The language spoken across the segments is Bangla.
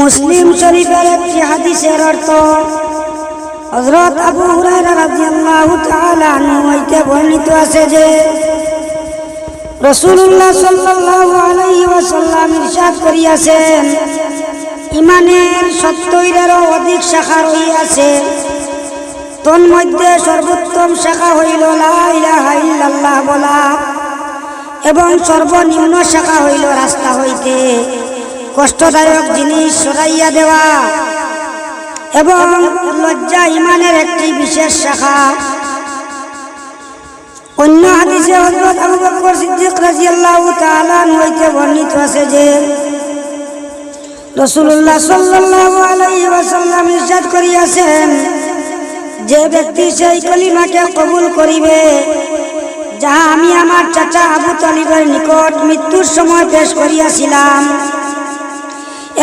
মুসলিম শরীফের একটি হাদিসের অর্থ, হযরত আবু হুরায়রা রাদিয়াল্লাহু তাআলা হইতে বর্ণিত আছে যে, রাসূলুল্লাহ সাল্লাল্লাহু আলাইহি ওয়াসাল্লাম ইরশাদ করিয়াছেন, ইমানের সত্তরেরও অধিক শাখা রহিয়াছে। তন্মধ্যে সর্বোত্তম শাখা হইল লা ইলাহা ইল্লাল্লাহ বলা, এবং সর্বনিম্ন শাখা হইল রাস্তা হইতে। কষ্টদায়ক জিনিস সরাইয়া দেওয়া এবং লজ্জা ইমানের একটি বিশেষ শাখা। অন্য হাদিসে হযরত আবু বকর সিদ্দিক রাদিয়াল্লাহু তাআলা হইতে বর্ণিত আছে যে, রাসূলুল্লাহ সাল্লাল্লাহু আলাইহি ওয়াসাল্লাম ইরশাদ করিয়াছেন, যে ব্যক্তি সেই কলিমাকে কবুল করিবে, যাহা আমি আমার চাচা আবু তালিবের নিকট মৃত্যুর সময় পেশ করিয়াছিলাম।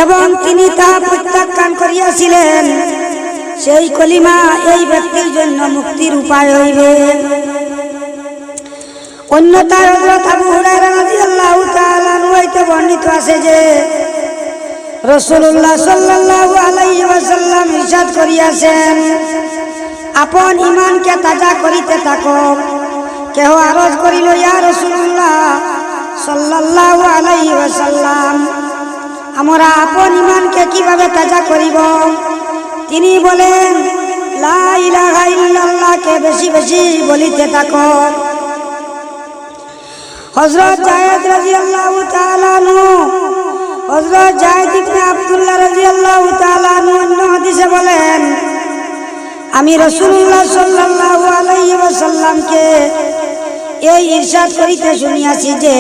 এবং তিনি তাহা প্রত্যাখ্যান করিয়াছিলেন। সেই কলিমা এই ব্যক্তির জন্য মুক্তির উপায় হইবে। অন্যতার হযরত আবু হুরায়রা রাদিয়াল্লাহু বর্ণিত আছে যে, রাসূলুল্লাহ সাল্লাল্লাহু আলাইহি ওয়াসাল্লাম ইরশাদ করিয়াছেন, আপন ইমানকে তাজা করিতে থাকো। কেহ আরজ করিল, ইয়া রাসূলুল্লাহ সাল্লাল্লাহু আলাইহি ওয়াসাল্লাম আমরা আপন ইমানকে কীভাবে তাজা করিব? তিনি বলেন, লা ইলাহা ইল্লাল্লাহকে বেশি বেশি বলিতে থাকো। হযরত জায়েদ রাদিয়াল্লাহু তাআলা আনহু, হযরত জায়েদ ইবনে আব্দুল্লাহ রাদিয়াল্লাহু তাআলা আনহু অন্য হাদিসে বলেন, আমি রাসূলুল্লাহ সাল্লাল্লাহু আলাইহি ওয়াসাল্লামকে এই ইরশাদ করিতে শুনিয়াছি যে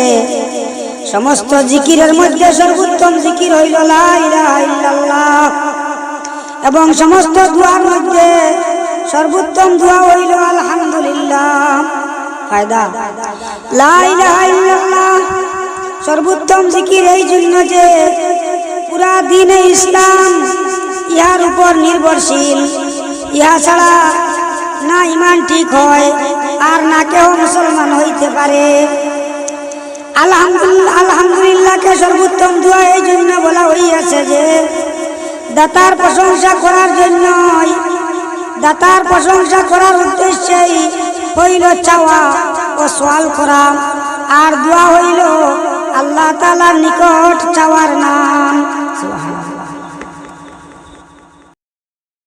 সমস্ত জিকিরের মধ্যে সর্বোত্তম জিকির হইল এবং সমস্ত দুয়ার মধ্যে সর্বোত্তম দোয়া হইল আলহামদুলিল্লাহ। ফায়দা। সর্বোত্তম জিকির এই জন্য যে পুরা দিনে ইসলাম ইহার উপর নির্ভরশীল। ইহা ছাড়া না ইমান ঠিক হয়, আর না কেউ মুসলমান হইতে পারে। আলহামদুলিল্লাহ আলহামদুলিল্লাহকে সর্বোত্তম দোয়া এই জন্য বলা হইয়াছে যে, দাতার প্রশংসা করার জন্য দাতার প্রশংসা করার উদ্দেশ্যেই হইল চাওয়া ও সোয়াল করা আর দোয়া হইল আল্লাহ তালার নিকট চাওয়ার।